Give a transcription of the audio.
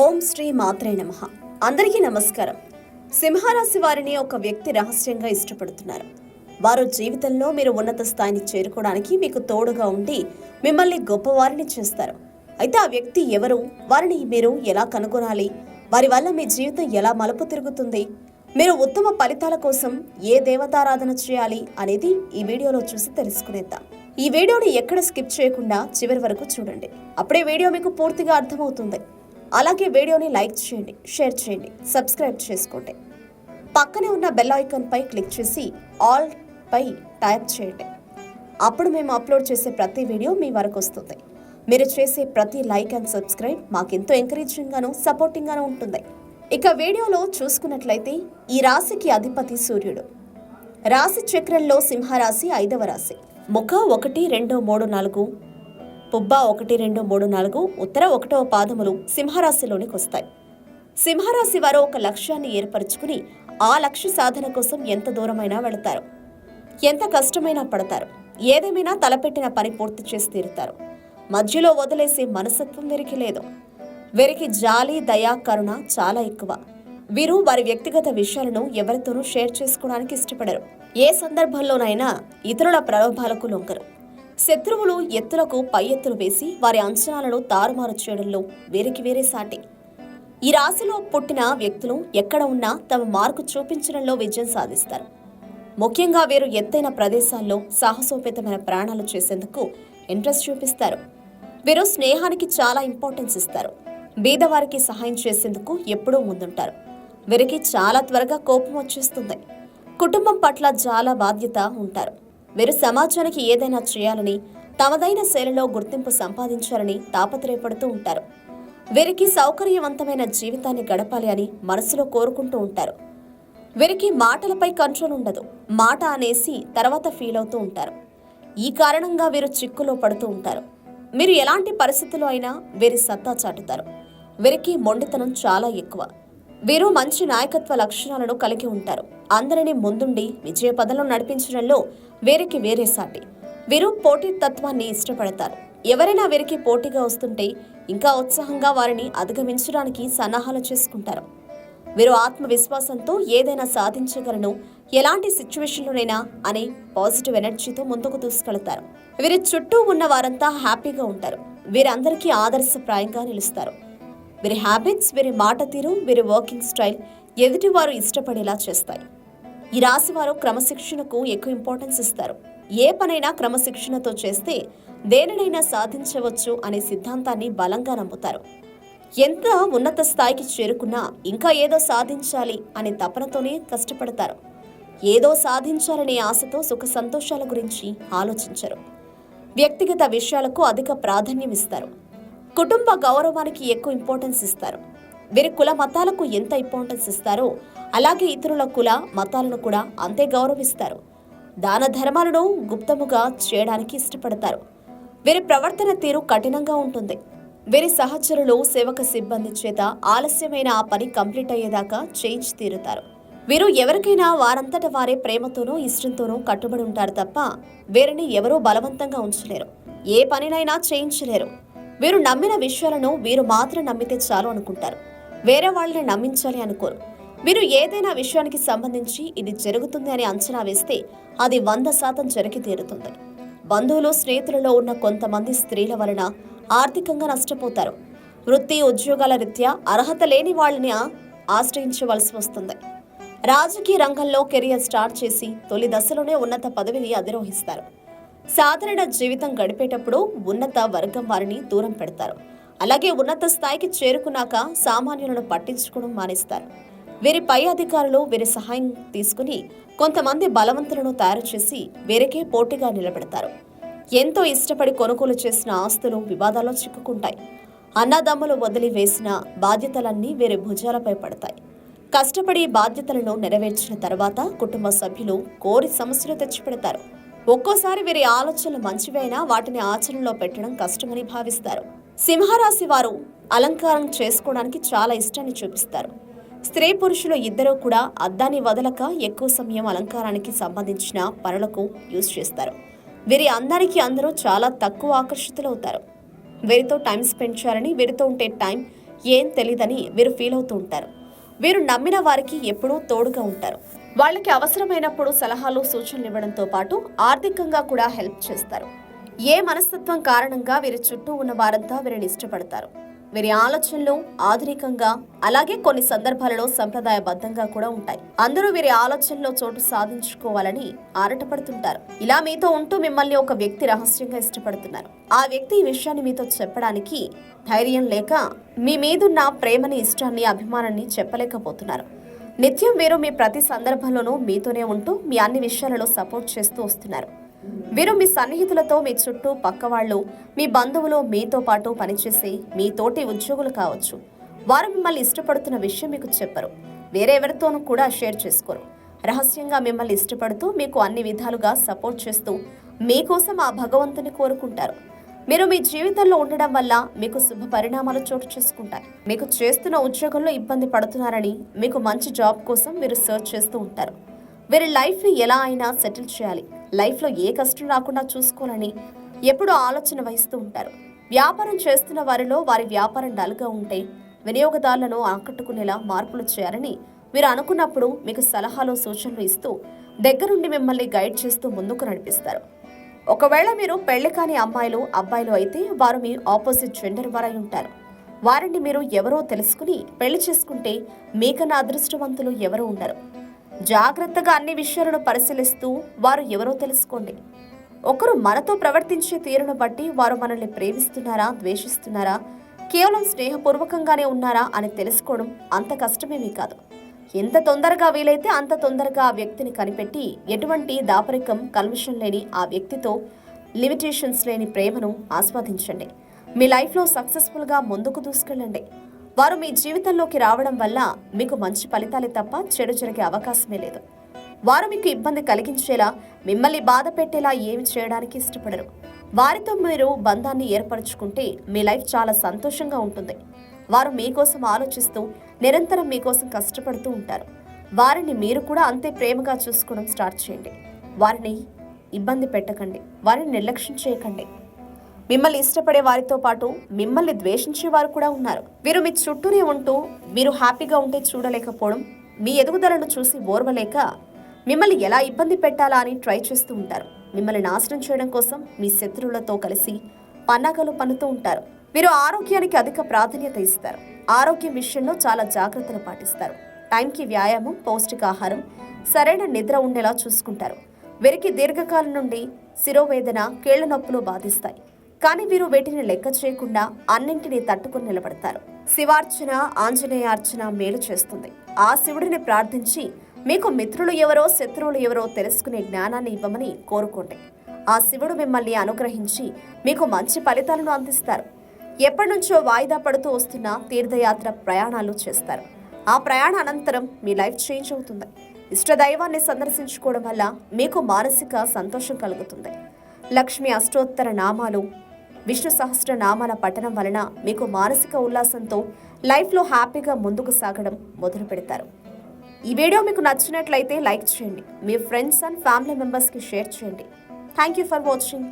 ఓం శ్రీ మాత్రే నమ. అందరికీ నమస్కారం. సింహరాశి వారిని ఒక వ్యక్తి రహస్యంగా ఇష్టపడుతున్నారు. వారు జీవితంలో మీరు ఉన్నత స్థాయిని చేరుకోవడానికి మీకు తోడుగా ఉండి మిమ్మల్ని గొప్పవారిని చేస్తారు. అయితే ఆ వ్యక్తి ఎవరు? వారిని మీరు ఎలా కనుగొనాలి? వారి వల్ల మీ జీవితం ఎలా మలుపు తిరుగుతుంది? మీరు ఉత్తమ ఫలితాల కోసం ఏ దేవతారాధన చేయాలి అనేది ఈ వీడియోలో చూసి తెలుసుకునేద్దాం. ఈ వీడియోని ఎక్కడ స్కిప్ చేయకుండా చివరి వరకు చూడండి. అప్పుడే వీడియో మీకు పూర్తిగా అర్థమవుతుంది. అలాగే వీడియోని లైక్ చేయండి షేర్ చేయండి సబ్స్క్రైబ్ చేసుకోండి. పక్కనే ఉన్న బెల్ ఐకాన్ పై క్లిక్ చేసి ఆల్ పై టైప్ చేయండి. అప్పుడు మేము అప్లోడ్ చేసే ప్రతి వీడియో మీ వరకు వస్తుంది. మీరు చేసే ప్రతి లైక్ అండ్ సబ్స్క్రైబ్ మాకెంతో ఎంకరేజింగ్గాను సపోర్టింగ్గాను ఉంటుంది. ఇక వీడియోలో చూసుకున్నట్లయితే ఈ రాశికి అధిపతి సూర్యుడు. రాశి చక్రంలో సింహరాశి ఐదవ రాశి. ముఖ ఒకటి రెండు మూడు నాలుగు పుబ్బ ఒకటి రెండు మూడు నాలుగు ఉత్తర ఒకటవ పాదములు సింహరాశిలోనికి వస్తాయి. సింహరాశి వారు ఒక లక్ష్యాన్ని ఏర్పరచుకుని ఆ లక్ష్య సాధన కోసం ఎంత దూరమైనా వెళతారు. ఎంత కష్టమైనా పడతారు. ఏదేమైనా తలపెట్టిన పని పూర్తి చేసి తీరుతారు. మధ్యలో వదిలేసే మనసత్వం వీరికి లేదు. వీరికి జాలి దయా కరుణ చాలా ఎక్కువ. వీరు వారి వ్యక్తిగత విషయాలను ఎవరితోనూ షేర్ చేసుకోవడానికి ఇష్టపడరు. ఏ సందర్భంలోనైనా ఇతరుల ప్రలోభాలకు లొంగరు. శత్రువులు ఎత్తులకు పై ఎత్తులు వేసి వారి అంచనాలను తారుమారు చేయడంలో వీరికి వేరే సాటి. ఈ రాశిలో పుట్టిన వ్యక్తులు ఎక్కడ ఉన్నా తమ మార్కు చూపించడంలో విజయం సాధిస్తారు. ముఖ్యంగా వీరు ఎత్తైన ప్రదేశాల్లో సాహసోపేతమైన ప్రయాణాలు చేసేందుకు ఇంట్రెస్ట్ చూపిస్తారు. వీరు స్నేహానికి చాలా ఇంపార్టెన్స్ ఇస్తారు. బీదవారికి సహాయం చేసేందుకు ఎప్పుడూ ముందుంటారు. వీరికి చాలా త్వరగా కోపం వచ్చేస్తుంది. కుటుంబం పట్ల చాలా బాధ్యత ఉంటారు. వీరు సమాజానికి ఏదైనా చేయాలని తమదైన శైలిలో గుర్తింపు సంపాదించాలని తాపత్రయపడుతూ ఉంటారు. వీరికి సౌకర్యవంతమైన జీవితాన్ని గడపాలి అని మనసులో కోరుకుంటూ ఉంటారు. వీరికి మాటలపై కంట్రోల్ ఉండదు. మాట అనేసి తర్వాత ఫీల్ అవుతూ ఉంటారు. ఈ కారణంగా వీరు చిక్కులో పడుతూ ఉంటారు. మీరు ఎలాంటి పరిస్థితుల్లో అయినా వీరి సత్తా చాటుతారు. వీరికి మొండితనం చాలా ఎక్కువ. వీరు మంచి నాయకత్వ లక్షణాలను కలిగి ఉంటారు. అందరినీ ముందుండి విజయ పదంలో నడిపించడంలో వీరికి వేరే సాటి. వీరు పోటీ తత్వాన్ని ఇష్టపడతారు. ఎవరైనా వీరికి పోటీగా వస్తుంటే ఇంకా ఉత్సాహంగా వారిని అధిగమించడానికి సన్నాహాలు చేసుకుంటారు. వీరు ఆత్మవిశ్వాసంతో ఏదైనా సాధించగలను ఎలాంటి సిచ్యువేషన్లోనైనా అనే పాజిటివ్ ఎనర్జీతో ముందుకు దూసుకెళ్తారు వీరి చుట్టూ ఉన్న వారంతా హ్యాపీగా ఉంటారు. వీరందరికీ ఆదర్శప్రాయంగా నిలుస్తారు. వీరి హ్యాబిట్స్ వీరి మాట తీరు వీరి వర్కింగ్ స్టైల్ ఎదుటివారు ఇష్టపడేలా చేస్తాయి. ఈ రాశి వారు క్రమశిక్షణకు ఎక్కువ ఇంపార్టెన్స్ ఇస్తారు. ఏ పనైనా క్రమశిక్షణతో చేస్తే దేనినైనా సాధించవచ్చు అనే సిద్ధాంతాన్ని బలంగా నమ్ముతారు. ఎంత ఉన్నత స్థాయికి చేరుకున్నా ఇంకా ఏదో సాధించాలి అనే తపనతోనే కష్టపడతారు. ఏదో సాధించాలనే ఆశతో సుఖ సంతోషాల గురించి ఆలోచించరు. వ్యక్తిగత విషయాలకు అధిక ప్రాధాన్యం ఇస్తారు. కుటుంబ గౌరవానికి ఎక్కువ ఇంపార్టెన్స్ ఇస్తారు. వీరి కుల మతాలకు ఎంత ఇంపార్టెన్స్ ఇస్తారో అలాగే ఇతరుల కుల మతాలను కూడా అంతే గౌరవిస్తారు. దాన ధర్మాలను గుప్తముగా చేయడానికి ఇష్టపడతారు. వీరి ప్రవర్తన తీరు కఠినంగా ఉంటుంది. వీరి సహచరులు సేవక సిబ్బంది చేత ఆలస్యమైన ఆ పని కంప్లీట్ అయ్యేదాకా చేయించి తీరుతారు. వీరు ఎవరికైనా వారంతట వారే ప్రేమతోనూ ఇష్టంతోనూ కట్టుబడి ఉంటారు తప్ప వీరిని ఎవరూ బలవంతంగా ఉంచలేరు. ఏ పనినైనా చేయించలేరు. వీరు నమ్మిన విషయాలను వీరు మాత్రం నమ్మితే చాలు అనుకుంటారు. వేరే వాళ్ళని నమ్మించాలి అనుకోరు. వీరు ఏదైనా విషయానికి సంబంధించి ఇది జరుగుతుంది అని అంచనా వేస్తే అది వంద శాతం జరిగి తీరుతుంది. బంధువులు స్నేహితులలో ఉన్న కొంతమంది స్త్రీల వలన ఆర్థికంగా నష్టపోతారు. వృత్తి ఉద్యోగాల రీత్యా అర్హత లేని వాళ్ళని ఆశ్రయించవలసి వస్తుంది. రాజకీయ రంగంలో కెరియర్ స్టార్ట్ చేసి తొలి దశలోనే ఉన్నత పదవిని అధిరోహిస్తారు. సాధారణ జీవితం గడిపేటప్పుడు ఉన్నత వర్గం వారిని దూరం పెడతారు. అలాగే ఉన్నత స్థాయికి చేరుకున్నాక సామాన్యులను పట్టించుకోవడం మానేస్తారు. వీరి పై అధికారులు వీరి సహాయం తీసుకుని కొంతమంది బలవంతులను తయారు చేసి వీరికే పోటీగా నిలబెడతారు. ఎంతో ఇష్టపడి కొనుగోలు చేసిన ఆస్తులు వివాదాల్లో చిక్కుకుంటాయి. అన్నదమ్ములు వదిలి వేసిన బాధ్యతలన్నీ వీరి భుజాలపై పడతాయి. కష్టపడి బాధ్యతలను నెరవేర్చిన తర్వాత కుటుంబ సభ్యులు కోరి సమస్యలు తెచ్చిపెడతారు. ఒక్కోసారి వీరి ఆలోచనలు మంచివైనా వాటిని ఆచరణలో పెట్టడం కష్టమని భావిస్తారు. సింహరాశి వారు అలంకారం చేసుకోవడానికి చాలా ఇష్టాన్ని చూపిస్తారు. స్త్రీ పురుషులు ఇద్దరూ కూడా అద్దాన్ని వదలక ఎక్కువ సమయం అలంకారానికి సంబంధించిన పనులకు యూజ్ చేస్తారు. వీరి అందరికీ అందరూ చాలా తక్కువ ఆకర్షితులవుతారు వీరితో టైం స్పెండ్ చేయాలని వీరితో ఉంటే టైం ఏం తెలియదని వీరు ఫీల్ అవుతూ ఉంటారు. వీరు నమ్మిన వారికి ఎప్పుడూ తోడుగా ఉంటారు. వాళ్ళకి అవసరమైనప్పుడు సలహాలు సూచనలు ఇవ్వడంతో పాటు ఆర్థికంగా కూడా హెల్ప్ చేస్తారు. ఏ మనస్తత్వం కారణంగా వీరి చుట్టూ ఉన్న వారంతా వీరిని ఇష్టపడతారు. వీరి ఆలోచనలు ఆధునికంగా అలాగే కొన్ని సందర్భాలలో సంప్రదాయబద్ధంగా కూడా ఉంటాయి. అందరూ వీరి ఆలోచనలో చోటు సాధించుకోవాలని ఆరటపడుతుంటారు. ఇలా మీతో ఉంటూ మిమ్మల్ని ఒక వ్యక్తి రహస్యంగా ఇష్టపడుతున్నారు. ఆ వ్యక్తి ఈ విషయాన్ని మీతో చెప్పడానికి ధైర్యం లేక మీ మీదున్న ప్రేమని ఇష్టాన్ని అభిమానాన్ని చెప్పలేకపోతున్నారు. నిత్యం వీరు మీ ప్రతి సందర్భంలోనూ మీతోనే ఉంటూ మీ అన్ని విషయాలలో సపోర్ట్ చేస్తూ వస్తున్నారు. వీరు మీ సన్నిహితులతో మీ చుట్టూ పక్క వాళ్ళు మీ బంధువులు మీతో పాటు పనిచేసే మీ తోటి ఉద్యోగులు కావచ్చు. వారు మిమ్మల్ని ఇష్టపడుతున్న విషయం మీకు చెప్పరు. వేరెవరితోనూ కూడా షేర్ చేసుకోరు. రహస్యంగా మిమ్మల్ని ఇష్టపడుతూ మీకు అన్ని విధాలుగా సపోర్ట్ చేస్తూ మీకోసం ఆ భగవంతుని కోరుకుంటారు. మీరు మీ జీవితంలో ఉండడం వల్ల మీకు శుభ పరిణామాలు చోటు చేసుకుంటాయి. మీకు చేస్తున్న ఉద్యోగంలో ఇబ్బంది పడుతున్నారని మీకు మంచి జాబ్ కోసం మీరు సర్చ్ చేస్తూ ఉంటారు. వీరి లైఫ్ని ఎలా అయినా సెటిల్ చేయాలి. లైఫ్లో ఏ కష్టం రాకుండా చూసుకోవాలని ఎప్పుడూ ఆలోచన వహిస్తూ ఉంటారు. వ్యాపారం చేస్తున్న వారిలో వారి వ్యాపారం డల్గా ఉంటే వినియోగదారులను ఆకట్టుకునేలా మార్పులు చేయాలని మీరు అనుకున్నప్పుడు మీకు సలహాలు సూచనలు ఇస్తూ దగ్గరుండి మిమ్మల్ని గైడ్ చేస్తూ ముందుకు నడిపిస్తారు. ఒకవేళ మీరు పెళ్ళి కాని అమ్మాయిలు అబ్బాయిలు అయితే వారు మీ ఆపోజిట్ జెండర్ వారై ఉంటారు. వారిని మీరు ఎవరో తెలుసుకుని పెళ్ళి చేసుకుంటే మీకన్నా అదృష్టవంతులు ఎవరు ఉండరు. జాగ్రత్తగా అన్ని విషయాలను పరిశీలిస్తూ వారు ఎవరో తెలుసుకోండి. ఒకరు మనతో ప్రవర్తించే తీరును బట్టి వారు మనల్ని ప్రేమిస్తున్నారా ద్వేషిస్తున్నారా కేవలం స్నేహపూర్వకంగానే ఉన్నారా అని తెలుసుకోవడం అంత కష్టమేమీ కాదు. ఎంత తొందరగా వీలైతే అంత తొందరగా ఆ వ్యక్తిని కనిపెట్టి ఎటువంటి దాపరికం కల్మిషన్ లేని ఆ వ్యక్తితో లిమిటేషన్స్ లేని ప్రేమను ఆస్వాదించండి. మీ లైఫ్లో సక్సెస్ఫుల్గా ముందుకు దూసుకెళ్ళండి. వారు మీ జీవితంలోకి రావడం వల్ల మీకు మంచి ఫలితాలే తప్ప చెడు జరిగే అవకాశమే లేదు. వారు మీకు ఇబ్బంది కలిగించేలా మిమ్మల్ని బాధ పెట్టేలా ఏమి చేయడానికి ఇష్టపడరు. వారితో మీరు బంధాన్ని ఏర్పరచుకుంటే మీ లైఫ్ చాలా సంతోషంగా ఉంటుంది. వారు మీకోసం ఆలోచిస్తూ నిరంతరం మీకోసం కష్టపడుతూ ఉంటారు. వారిని మీరు కూడా అంతే ప్రేమగా చూసుకోవడం స్టార్ట్ చేయండి. వారిని ఇబ్బంది పెట్టకండి. వారిని నిర్లక్ష్యం చేయకండి. మిమ్మల్ని ఇష్టపడే వారితో పాటు మిమ్మల్ని ద్వేషించే వారు కూడా ఉన్నారు. వీరు మీ చుట్టూనే ఉంటూ మీరు హ్యాపీగా ఉంటే చూడలేకపోవడం మీ ఎదుగుదలను చూసి ఓర్వలేక మిమ్మల్ని ఎలా ఇబ్బంది పెట్టాలా అని ట్రై చేస్తూ ఉంటారు. మిమ్మల్ని నాశనం చేయడం కోసం మీ శత్రువులతో కలిసి పన్నాగలు పన్నుతూ ఉంటారు. మీరు ఆరోగ్యానికి అధిక ప్రాధాన్యత ఇస్తారు. ఆరోగ్యం విషయంలో చాలా జాగ్రత్తలు పాటిస్తారు. టైంకి వ్యాయామం పౌష్టికాహారం సరైన నిద్ర ఉండేలా చూసుకుంటారు. వీరికి దీర్ఘకాలం నుండి శిరోవేదన కీళ్ళ నొప్పులు బాధిస్తాయి. కానీ వీరు వీటిని లెక్క చేయకుండా అన్నింటినీ తట్టుకుని నిలబడతారు. శివార్చన ఆంజనేయార్చన మేలు చేస్తుంది. ఆ శివుడిని ప్రార్థించి మీకు మిత్రులు ఎవరో శత్రువులు ఎవరో తెలుసుకునే జ్ఞానాన్ని ఇవ్వమని కోరుకోండి. ఆ శివుడు మిమ్మల్ని అనుగ్రహించి మీకు మంచి ఫలితాలను అందిస్తారు. ఎప్పటి నుంచో వాయిదా పడుతూ వస్తున్న తీర్థయాత్ర ప్రయాణాలు చేస్తారు. ఆ ప్రయాణ అనంతరం మీ లైఫ్ చేంజ్ అవుతుంది. ఇష్ట దైవాన్ని సందర్శించుకోవడం వల్ల మీకు మానసిక సంతోషం కలుగుతుంది. లక్ష్మి అష్టోత్తర నామాలు విష్ణు సహస్ర నామాల పఠనం వలన మీకు మానసిక ఉల్లాసంతో లైఫ్లో హ్యాపీగా ముందుకు సాగడం మొదలు పెడతారు. ఈ వీడియో మీకు నచ్చినట్లయితే లైక్ చేయండి. మీ ఫ్రెండ్స్ అండ్ ఫ్యామిలీ మెంబర్స్కి షేర్ చేయండి. Thank you for watching.